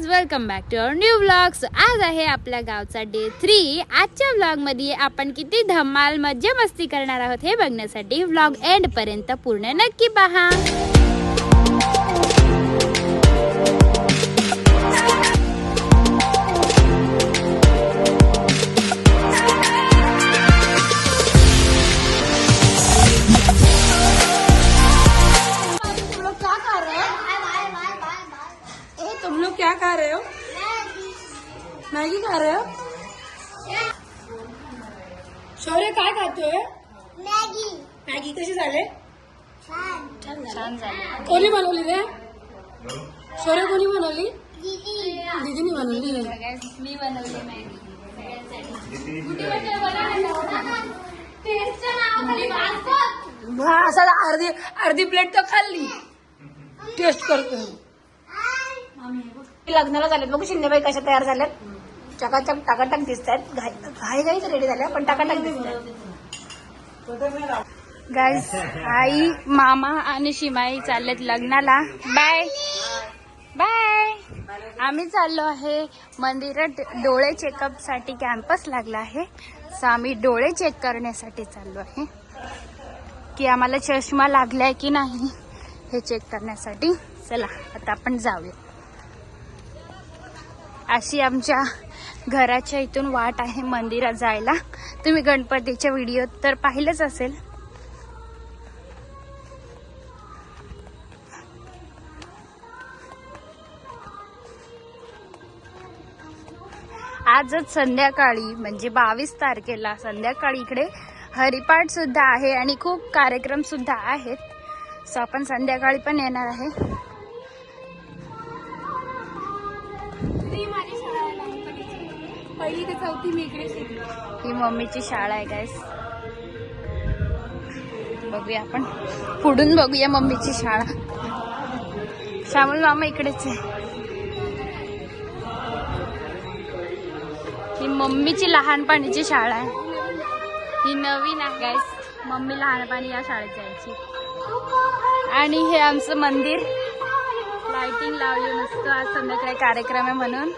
Guys welcome back to our new blog so आज आहे आपल्या गावचा डे थ्री आजच्या ब्लॉगमध्ये आपण किती धमाल मज्जा मस्ती करणार आहोत हे बघण्यासाठी ब्लॉग एंड पर्यंत पूर्ण नक्की पहा. शौर्य काय खातोय? मॅगी. कशी झाले? छान. झालं. कोणी बनवली रे? शौर्य कोणी बनवली? दीदीने बनवली रे. मी बनवली मॅगी. हा असा अर्धी अर्धी प्लेट तर खाल्ली. टेस्ट करतोय. लग्नाला झालेत बघू शिंदेबाई कशा तयार झाल्यात. चकाचक टाकाटक दिसत आहेत घाई घाई घाईच रेडी झाल्या पण टाकाटक दिसत आहेत गाईज आई मामा आणि शिमाई चाललेत लग्नाला. बाय बाय आम्ही चाललो आहे मंदिरात डोळे चेकअपसाठी कॅम्पस लागला आहे. सो आम्ही डोळे चेक करण्यासाठी चाललो आहे. की आम्हाला चष्मा लागलाय की नाही हे चेक करण्यासाठी. चला आता आपण जाऊया. अशी आमच्या घराच्या इथून वाट आहे मंदिरात जायला. तुम्ही गणपतीच्या व्हिडिओ तर पाहिलंच असेल. आजच संध्याकाळी म्हणजे बावीस तारखेला संध्याकाळी इकडे हरिपाठ सुद्धा आहे आणि खूप कार्यक्रम सुद्धा आहेत. सो आपण संध्याकाळी पण येणार आहे. ही मम्मीची शाळा आहे गायस बघूया आपण. पुढून बघूया मम्मीची शाळा. श्यामल मामा इकडेच आहे. ही मम्मीची लहानपणीची शाळा आहे. ही नवीन आहे गायस मम्मी लहानपणी या शाळेत जायची. आणि हे आमचं मंदिर. लाइटिंग लावली मस्त आज संध्याकाळी कार्यक्रम आहे म्हणून.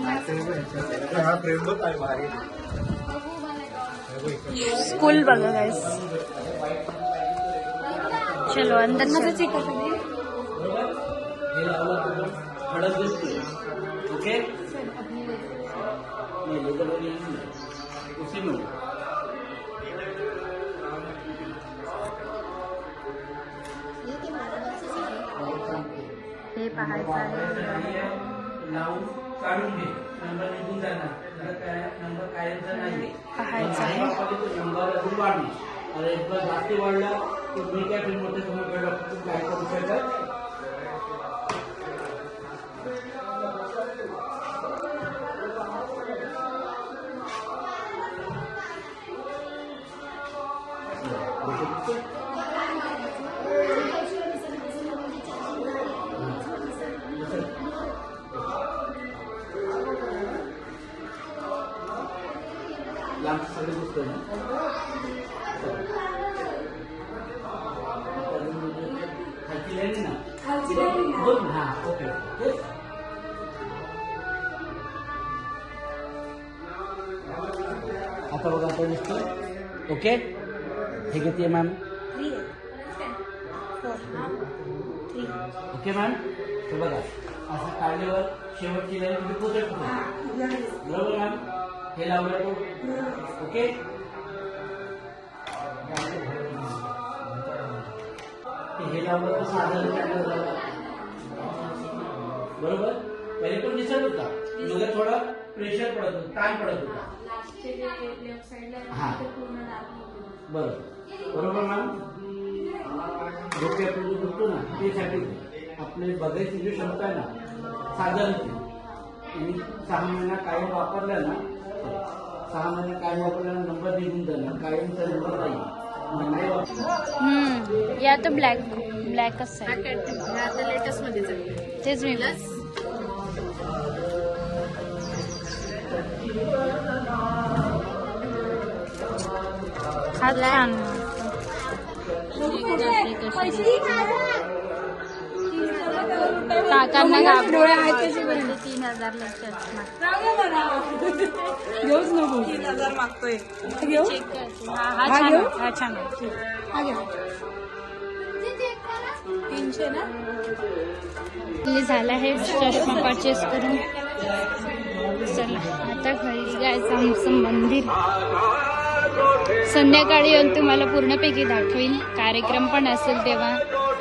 हा प्रेम बघ काय भारी स्कूल बघा गाइस चलो अंदर चलो. हळद दिसते ओके? नहीं लेकर वो नहीं है। उसी में हे पाहायचं आहे. लावून काढून घे. नंबर निघून जाणार. त्याला काय नंबर कायमचा नाही. पाहायचं आहे. नंबर अजून वाढणार. आणि एकदा जास्त वाढला तर मी काय फिल्म मोठे समोर काय करू शकत? लांब सगळं दिसतं ना खालची लाईन आहे ना खालची लाईन आहे ना? दोन हा ओके तेच. आता बघा आता दिसतं ओके हे किती आहे मॅम ओके मॅम हे बघा असं काढल्यावर शेवटची लाईन तुम्ही पोचत होतो बरोबर मॅम हे लावलं तू ओके? हे लावलं तर साधारण बरोबर? पहिले पण दिसत होता. मुलगा थोडा प्रेशर पडत होता ताण पडत होता. हा. बरोबर बरोबर मॅम डोके आपण जे ना त्यासाठी आपले बघायची जी क्षमता आहे ना साधारण ती. आणि सहा महिना कायम वापरल्या ना सहा महिना कायम वापरल्यानं नंबर निघून जाणार कायमचा नंबर नाही. या तर ब्लॅक ब्लॅकच आहे. आता लेटेस्टमध्ये तेच मी हा छान. काकांना डोळे आहेत तीन हजार चष्मा घेऊच नको. तीन हजार मागतोय. घेऊ? चेक करते. हा हा हा छान घेऊ? आहे, हा छान आहे. हा घे तीनशे ना? आपली झाला आहे चष्मा परचेस करून. चला आता घरी जायचं आमचं मंदिर. संध्याकाळी येऊन तुम्हाला पूर्णपैकी दाखवीन. कार्यक्रम पण असेल तेव्हा.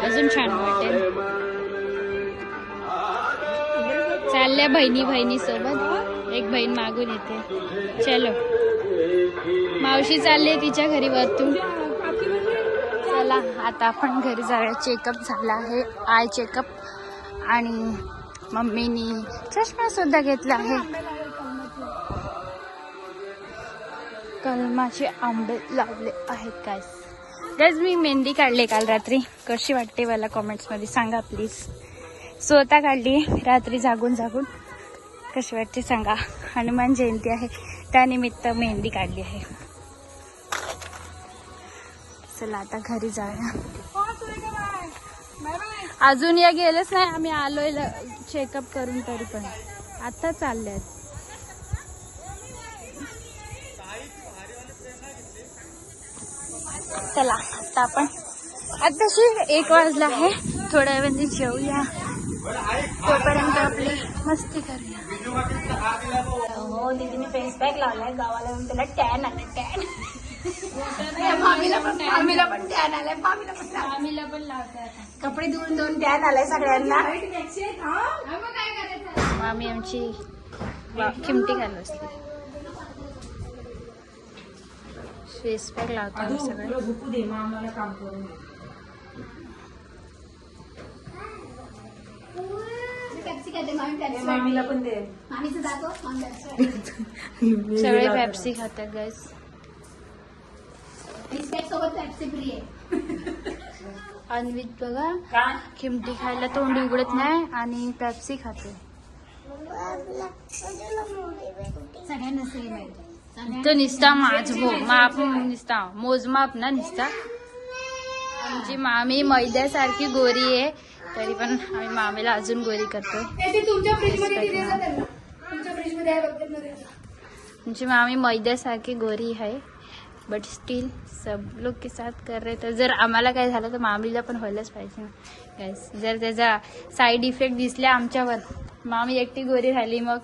अजून छान वाटेल. चालल्या बहिणी बहिणी सोबत एक बहीण मागून येते. चलो. मावशी चालली तिच्या घरी वरतून. चला आता आपण घरी जाऊया. चेकअप झाला आहे. आय चेकअप आणि मम्मीनी चष्मा सुद्धा घेतला आहे. कलमाचे आंबे लावले आहेत काय गज मी मेहंदी काढले काल रात्री. कशी वाटते मला कॉमेंट्समध्ये सांगा प्लीज स्वतः काढली रात्री जागून जागून. कशी वाटते सांगा. हनुमान जयंती आहे. त्यानिमित्त मेहंदी काढली आहे. चला आता घरी जाऊया. अजून या गेलेच नाही. आम्ही आलोय चेकअप करून तरी पण. आता चालले चला आता आपण. आताशी एक वाजला आहे. थोड्या वेळ जेवूया तोपर्यंत आपली मस्ती करूया. हो दीदीने फेस पॅक लावलाय गावाला येऊन त्याला टॅन आलं टॅन मामीला पण मामीला पण टॅन आलाय मामीला पण टॅन. आम्हीला पण लावतोय आता. कपडे धुवून धुवून टॅन आलाय सगळ्यांना. मामी आमची खिमटी घालू असली फेस पॅक लावतो सगळे झोपू दे मामाला पण दे. सगळे पॅप्सी खातात गाईस अन्वित बघा खिमटी खायला तोंड उघडत नाही आणि पॅप्सी खाते. तो निसता माझ भो माप निसता. मोजमाप ना निसता. आमची मामी मैद्यासारखी गोरी आहे. तरी पण आम्ही मामीला अजून गोरी त्यांना. आमची मामी मैद्यासारखी गोरी आहे बट स्टील सब लोग के साथ कर रहे तर जर आम्हाला काय झालं तर मामीला पण व्हायलाच पाहिजे ना. गॅस जर त्याचा साईड इफेक्ट दिसल्या आमच्यावर मामी एकटी गोरी राहिली मग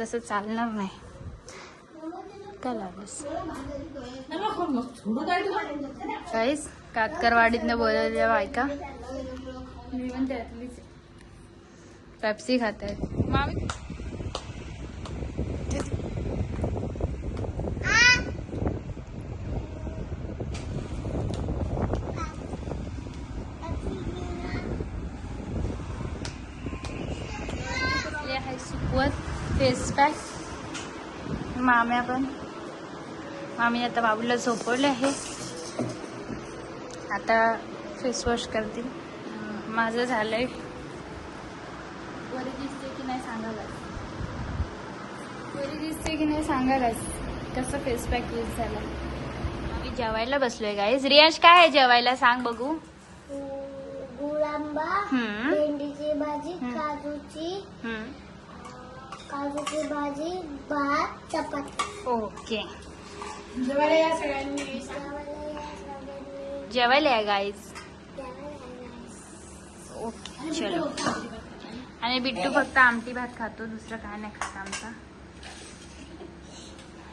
तसं चालणार नाही. काय लागलंस काहीच कातकरवाडीतनं बोलवल्या बायका. मी पण त्यातलीच आहे. पेप्सी खात. आहेत मामी हे फेस पॅक माम्या पण. मामी आता बाबूला झोपवले आहे. आता फेस वॉश करतील. माझं झालंय. बरी दिसते की नाही सांगायला बरी दिसते की नाही सांगायला कसं फेस पॅक यूज झाला? आम्ही जेवायला बसलोय गाईज रियाज काय आहे जेवायला? सांग बघू. गुळांबा हम्म. भेंडीची भाजी हम्म. काजूची हम्म. काजूची भाजी भात चपाती. ओके. जेवायला या सगळ्यांनी. जेवायला या गाईज चलो. आणि बिट्टू फक्त आमटी भात खातो दुसरं काय नाही खात आमचा.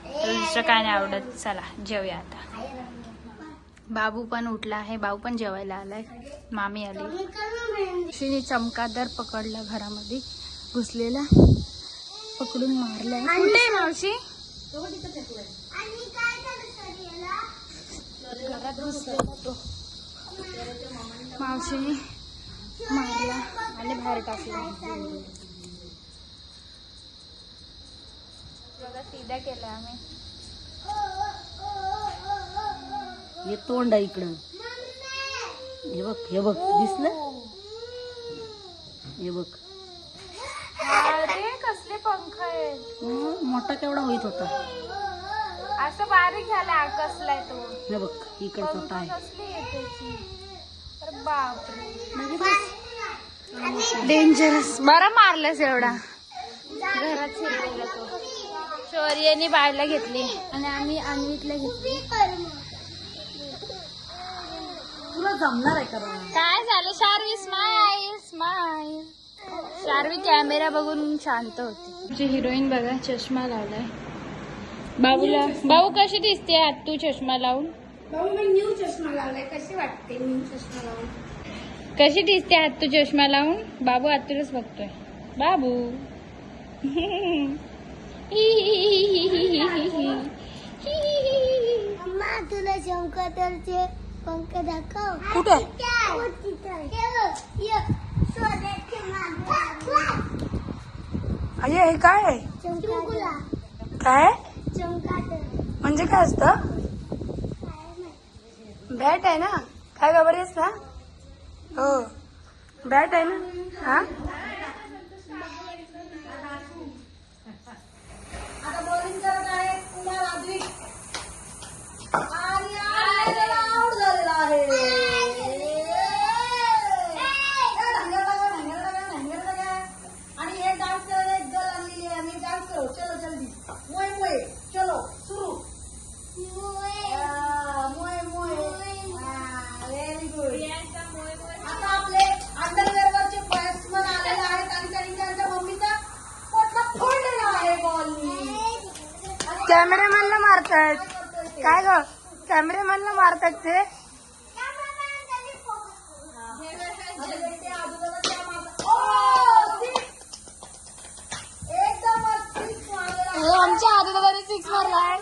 दुसरं काय नाही आवडत. चला जेवूया आता. बाबू पण उठला आहे. बाबू पण जेवायला आलाय. मामी आली. शिनी चमकादर पकडला घरामध्ये. घुसलेला. पकडून मारलाय. कुठे मावशी? घरात घुसलेला तो मावशीने मारला आणि बाहेर टाकला. बघा सीधा केला आम्ही. हे तोंड आहे इकडं. हे बघ हे बघ दिसलं? हे बघ. कसले पंख आहेत. हं, मोठा केवढा होईत होता. असं बारीक झाला कसलाय तो? हे बघ इकडचा पंख पाय कसली डेंजरस बरं मारलंस एवढा. घरात शिरलेला तो. शौर्याने बायला घेतली. आणि आम्ही अन्वितला घेतली. तुला जमणार आहे का बाळा? काय झालं? Sharvi smile smile Sharvi camera बघून शांत होती. तुमची हिरोईन बघा चष्मा लावलाय. बाबूला बाबू कशी दिसते आत? तू चष्मा लावून. बाबू मी न्यू चष्मा लावलाय. कशी वाटते न्यू चष्मा लावून? कशी दिसते आत तू चष्मा लावून? बाबू आतूनच बघतोय. बाबू. अम्मा तुला शंकरचे पंख दाखव. कुठे? अये हे काय आहे? काय? म्हणजे काय असतं? बॅट आहे ना? काय का आहेस ना हो. बॅट आहे ना? हा आता बॉलिंग करत आहे कुमार आद्विक आणि आउट झालेला आहे आणि हे डान्स करायला एक गर्ल आणलेली आहे आम्ही डान्स करू चलो जल्दी मोय मोय चलो सुरू मोय मोय व्हेरी गुड आता आपले अंडरवेअरवरचे बॅट्समन आलेले आहेत आणि त्यांनी त्यांच्या मम्मीचा पोटला फोडलेला आहे बॉलनी कॅमेरामॅनला मारतायत काय ग कॅमेरामॅनला मारतायत ते आमच्या आजोबाने सिक्स मारलाय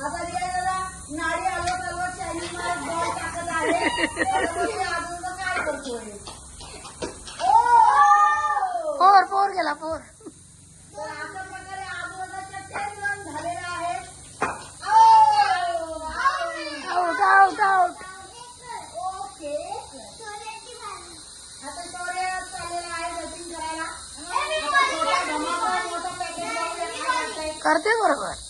आता रियाला नाडी हलवत हलवत शायनिंग मारत बॉल टाकत आहे आता बघ ते आजोबा काय करतोय फोर फोर गेला फोर तर अशा प्रकारे आजोबाच्या टेन रन झालेले आहेत आउट आउट आउट ओके आता शौर्य चाललेला आहे बॅटिंग करायला आता छोटा धमाका मोठा पॅकेज काय करताय करते बरोबर.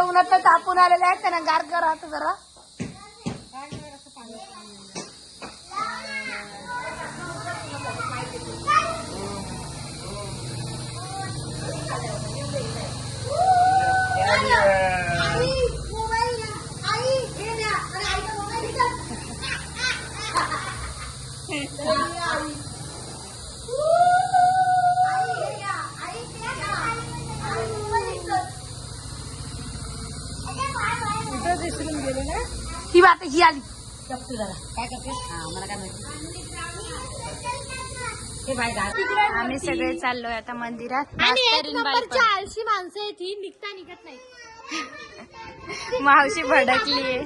बायका उन्हात तापून आलेल्या आहेत त्यांना गार करा आता जरा Yeah मोबाईल घ्या. आई हे द्या आणि आईचा मोबाईल इथं. आई, आई. आई, हे घ्या. आई, ते घ्या. आई, मोबाईल इथं. ही बात ही आली आम्ही सगळे चाललोय आता मंदिरात. आळशी माणसं आहेत ही निघता निघत नाही. मावशी भडकली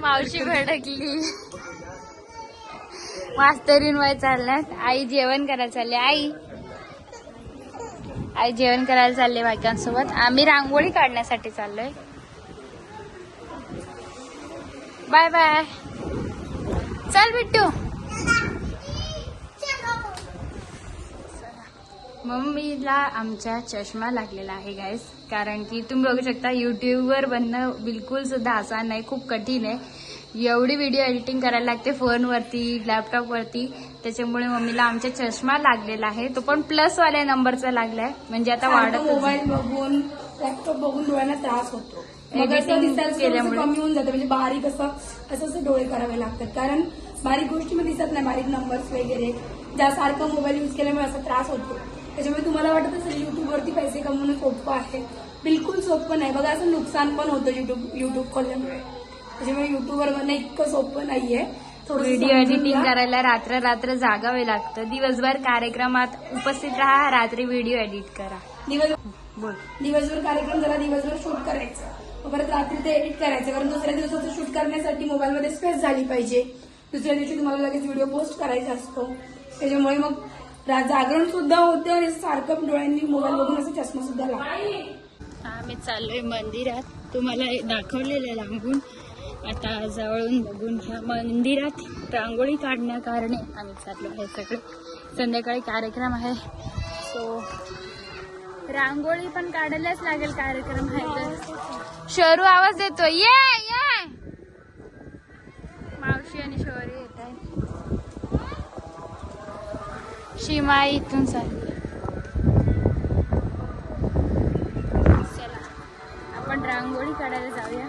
मावशी भडकली मास्तरीन वय चालल्यात. आई जेवण करायला चालले. आई. आई जेवण करायला चालले बायकांसोबत. आम्ही रांगोळी काढण्यासाठी चाललोय. Bye bye. चल बिट्टू. मम्मीला आमच्या चष्मा लागलेला आहे गाईस कारण की तुम्ही बघू शकता युट्यूबवर बनणं बिलकुल सुद्धा आसान नाही खूप कठीण आहे. एवढी व्हिडिओ एडिटिंग करायला लागते फोनवरती लॅपटॉपवरती त्याच्यामुळे मम्मीला आमच्या चष्मा लागलेला आहे. तो पण प्लस वाल्या नंबरचा लागलाय. म्हणजे आता वाढत मोबाईल बघून लॅपटॉप बघून डोळ्यांना त्रास होतो. मग केल्यामुळे. कमी होऊन जातं. म्हणजे बारीक असं असं असं डोळे करावे लागतात. कारण बारीक गोष्टी मध्ये दिसत नाही बारीक नंबर्स वगैरे. ज्यासारखं मोबाईल युज केल्यामुळे असा त्रास होतो. त्याच्यामुळे तुम्हाला वाटत असेल युट्यूबवरती पैसे कमवणं सोपं आहे. बिलकुल सोपं नाही. बघा असं नुकसान पण होतं युट्यूब युट्यूब खोलल्यामुळे त्याच्यामुळे युट्यूबवर बनणं इतकं सोपं नाहीये. थोडंसं व्हिडिओ एडिटिंग. करायला रात्र रात्र जागावे लागतं. दिवसभर कार्यक्रमात उपस्थित राहा रात्री व्हिडिओ एडिट करा. दिवस बोल. दिवसभर कार्यक्रम झाला दिवसभर शूट करायचं. परत रात्री ते एडिट करायचं. कारण दुसऱ्या दिवसाचं शूट करण्यासाठी मोबाईलमध्ये स्पेस झाली पाहिजे. दुसऱ्या दिवशी तुम्हाला लगेच व्हिडिओ पोस्ट करायचा असतो. त्याच्यामुळे मग जागरण सुद्धा होते आणि सारखं डोळ्यांनी मोबाईल बघून असं चष्मा सुद्धा लागतो आम्ही चाललोय मंदिरात. तुम्हाला हे दाखवलेलं लांबून. आता जवळून बघून ह्या मंदिरात रांगोळी काढण्याकारणे आम्ही चाललो आहे सगळं. संध्याकाळी कार्यक्रम आहे. सो रांगोळी पण काढायलाच लागेल कार्यक्रम आहे तर. शरू आवाज देतो ये ये मावशी आणि शौर्य येत आहे शिमा इथून चालली चला आपण रांगोळी काढायला जाऊया.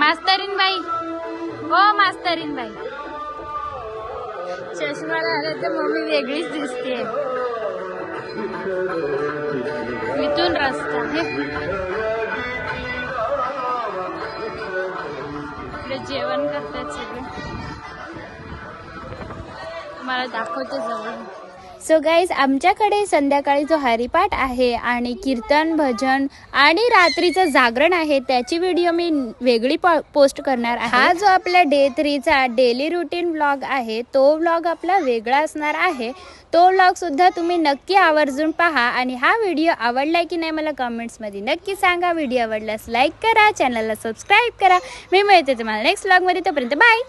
मास्तरीन बाई हो मास्तरीन बाई चष्मा आला तर मम्मी वेगळीच दिसते इथून रस्ता आहे. जेवण करतात सगळे. मला दाखवते जवळ. सो गाईज आमच्याकडे संध्याकाळी जो हरिपाठ आहे आणि कीर्तन भजन आणि रात्रीचं जागरण आहे त्याची व्हिडिओ मी वेगळी पो- पोस्ट करणार आहे. हा जो आपला डे थ्रीचा डेली रुटीन ब्लॉग आहे तो ब्लॉग आपला वेगळा असणार आहे. तो ब्लॉग सुद्धा तुम्ही नक्की आवर्जून पहा आणि हा व्हिडिओ आवडलाय की नाही मला कमेंट्समध्ये नक्की सांगा. व्हिडिओ आवडल्यास लाईक करा चॅनलला सबस्क्राईब करा. मी मिळते तुम्हाला नेक्स्ट ब्लॉगमध्ये तोपर्यंत बाय